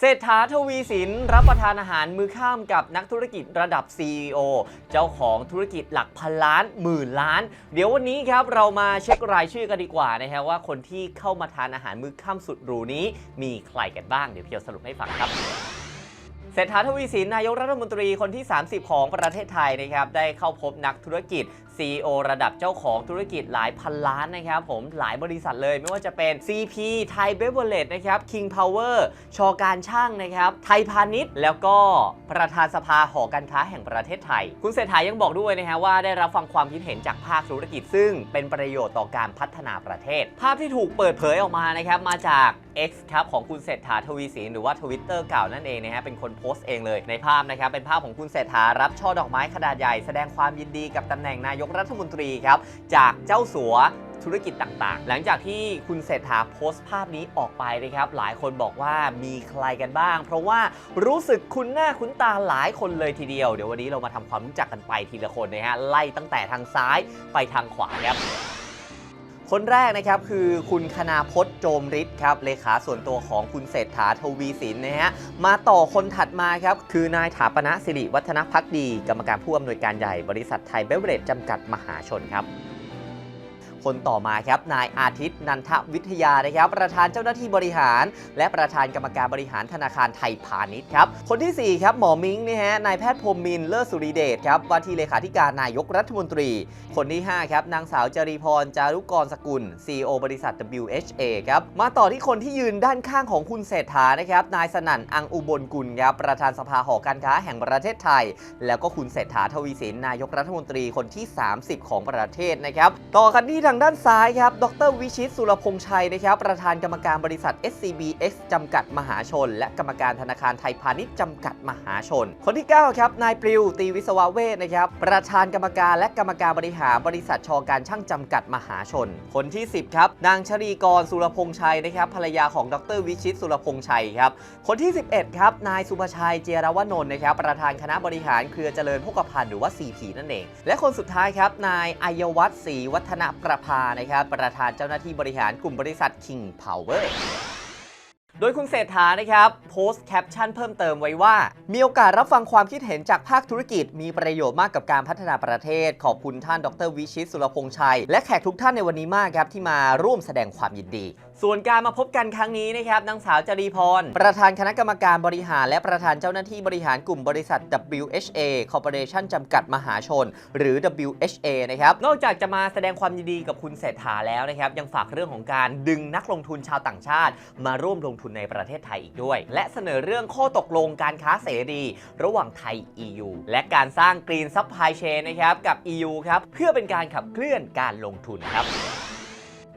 เศรษฐาทวีสินรับประทานอาหารมือข้ามกับนักธุรกิจระดับ CEO เจ้าของธุรกิจหลักพันล้านหมื่นล้าน เดี๋ยววันนี้ครับเรามาเช็ครายชื่อกันดีกว่านะฮะว่าคนที่เข้ามาทานอาหารมือข้ามสุดหรูนี้ มีใครกันบ้างเดี๋ยวเพียวสรุปให้ฟังครับเศรษฐาทวีสินนายกรัฐมนตรีคนที่ 30 ของประเทศไทยนะครับได้เข้าพบนักธุรกิจ CEO ระดับเจ้าของธุรกิจหลายพันล้านนะครับผมหลายบริษัทเลยไม่ว่าจะเป็น CP ไทยเบเวอร์เลดนะครับ King Power ชอการช่างนะครับไทยพาณิชย์ แล้วก็ประธานสภาหอการค้าแห่งประเทศไทย คุณเศรษฐายังบอกด้วยนะฮะว่าได้รับฟังความคิดเห็นจากภาคธุรกิจ ซึ่งเป็นประโยชน์ต่อการพัฒนาประเทศ ภาพที่ถูกเปิดเผยออกมานะครับมาจาก X ครับของคุณเศรษฐาทวีสินหรือว่า Twitter เก่านั่นเองนะฮะเป็นคนโพสต์เองเลยในภาพนะครับเป็นภาพของคุณเศรษฐารับช่อดอกไม้ขนาดใหญ่แสดงความยินดีกับตำแหน่งนายกรัฐมนตรีครับจากเจ้าสัวธุรกิจต่างๆ หลังจากที่คุณเศรษฐาโพสต์ภาพนี้ออกไปนะครับ หลายคนบอกว่ามีใครกันบ้าง เพราะว่ารู้สึกคุ้นหน้าคุ้นตาหลายคนเลยทีเดียว เดี๋ยววันนี้เรามาทำความรู้จักกันไปทีละคนนะฮะ ไล่ตั้งแต่ทางซ้ายไปทางขวาครับ คนแรกนะครับคือคุณคณาพจน์โจมฤทธิ์ครับเลขาส่วนตัวของคุณเศรษฐาทวีสินนะฮะมาต่อคนถัดมาครับ คือนายถาปณะสิริวัฒนพักดี กรรมการผู้อำนวยการใหญ่บริษัทไทยเบเวอเรจจำกัดมหาชนครับ คนต่อมาครับนายอาทิตย์นันทวิทยานะครับ ประธานเจ้าหน้าที่บริหาร และประธานกรรมการบริหารธนาคารไทยพาณิชย์ครับ คนที่ 4 ครับ หมอมิงนี่ฮะนายแพทย์พรมมินเลิศสุริเดชครับว่าที่เลขาธิการนายกรัฐมนตรี คนที่ 5 ครับ นางสาวจรีพรจารุกรสกุล CEO บริษัท WHA ครับมาต่อที่คนที่ยืนด้านข้างของคุณเศรษฐานะครับนายสนั่นอังอุบลกุลครับประธานสภาหอการค้าแห่งประเทศไทย แล้วก็คุณเศรษฐาทวีสินนายกรัฐมนตรีคนที่ 30 ของประเทศนะครับต่อกันที่ทางด้านซ้ายครับ ดรวิชิตสุรพงษ์ชัยนะครับ ประธานกรรมการบริษัท SCBX จำกัดมหาชน และกรรมการธนาคารไทยพาณิชย์จำกัดมหาชน คนที่ 9 ครับ นายปลิว ตีวิศวะเวทนะครับ ประธานกรรมการและกรรมการบริหารบริษัทชอการช่างจำกัดมหาชน คนที่ 10 ครับ นางชรีกรสุรพงษ์ชัยนะครับ ภรรยาของดรวิชิตสุรพงษ์ชัยครับ คนที่ 11 ครับ นายสุภชัยเจรวนนท์นะครับ ประธานคณะบริหารเครือเจริญพกพันธ์หรือว่า CP นั่นเอง และคนสุดท้ายครับ นายอัยวัฒน์ศรีวัฒนประภานะครับ ประธานเจ้าหน้าที่บริหารกลุ่มบริษัท King Power โดยคุณเศรษฐานะครับโพสต์แคปชั่นเพิ่มเติมไว้ว่า มีโอกาสรับฟังความคิดเห็นจากภาคธุรกิจ มีประโยชน์มากกับการพัฒนาประเทศ ขอบคุณท่านดรวิชิตสุรพงษ์ชัย และแขกทุกท่านในวันนี้มากครับ ที่มาร่วมแสดงความยินดี ส่วนการมาพบกันครั้งนี้นะครับนางสาวจรีพร ประธานคณะกรรมการบริหาร และประธานเจ้าหน้าที่บริหารกลุ่มบริษัท WHA Corporation จำกัดมหาชน หรือ WHA นะครับนอกจากจะมาแสดงความยินดีกับคุณเศรษฐาแล้วนะครับยังฝากเรื่องของการดึงนักลงทุนชาวต่างชาติ มาร่วมลงทุนในประเทศไทยอีกด้วย และเสนอเรื่องข้อตกลงการค้าเสรีระหว่างไทย EU และการสร้าง Green Supply Chain นะครับกับ EU ครับเพื่อเป็นการขับเคลื่อนการลงทุนครับ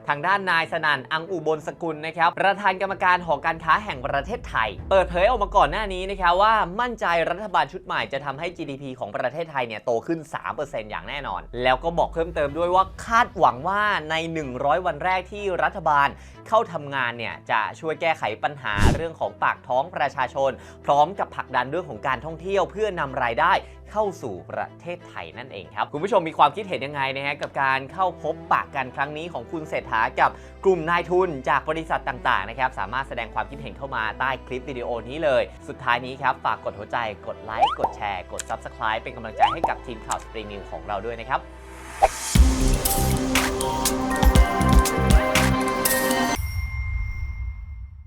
ทางด้านนายสนั่นอังอุบลสกุลนะครับประธานกรรมการหอการค้าแห่งประเทศไทย เปิดเผยออกมาก่อนหน้านี้นะครับว่ามั่นใจรัฐบาลชุดใหม่จะทำให้ GDP ของประเทศไทยเนี่ยโตขึ้น 3%อย่างแน่นอน แล้วก็บอกเพิ่มเติมด้วยว่าคาดหวังว่าใน 100 วันแรกที่รัฐบาลเข้าทำงานเนี่ยจะช่วยแก้ไขปัญหาเรื่องของปากท้องประชาชน พร้อมกับผลักดันเรื่องของการท่องเที่ยวเพื่อนำรายได้ เข้าสู่ประเทศไทยนั่นเองครับ คุณผู้ชมมีความคิดเห็นยังไงนะฮะกับการเข้าพบปากกันครั้งนี้ของคุณเศรษฐากับกลุ่มนายทุนจากบริษัทต่างๆนะครับสามารถแสดงความคิดเห็นเข้ามาใต้คลิปวิดีโอนี้เลย สุดท้ายนี้ครับฝากกดหัวใจกดไลค์กดแชร์ กด Subscribe เป็นกำลังใจให้กับทีมข่าวสปริงนิวของเราด้วยนะครับ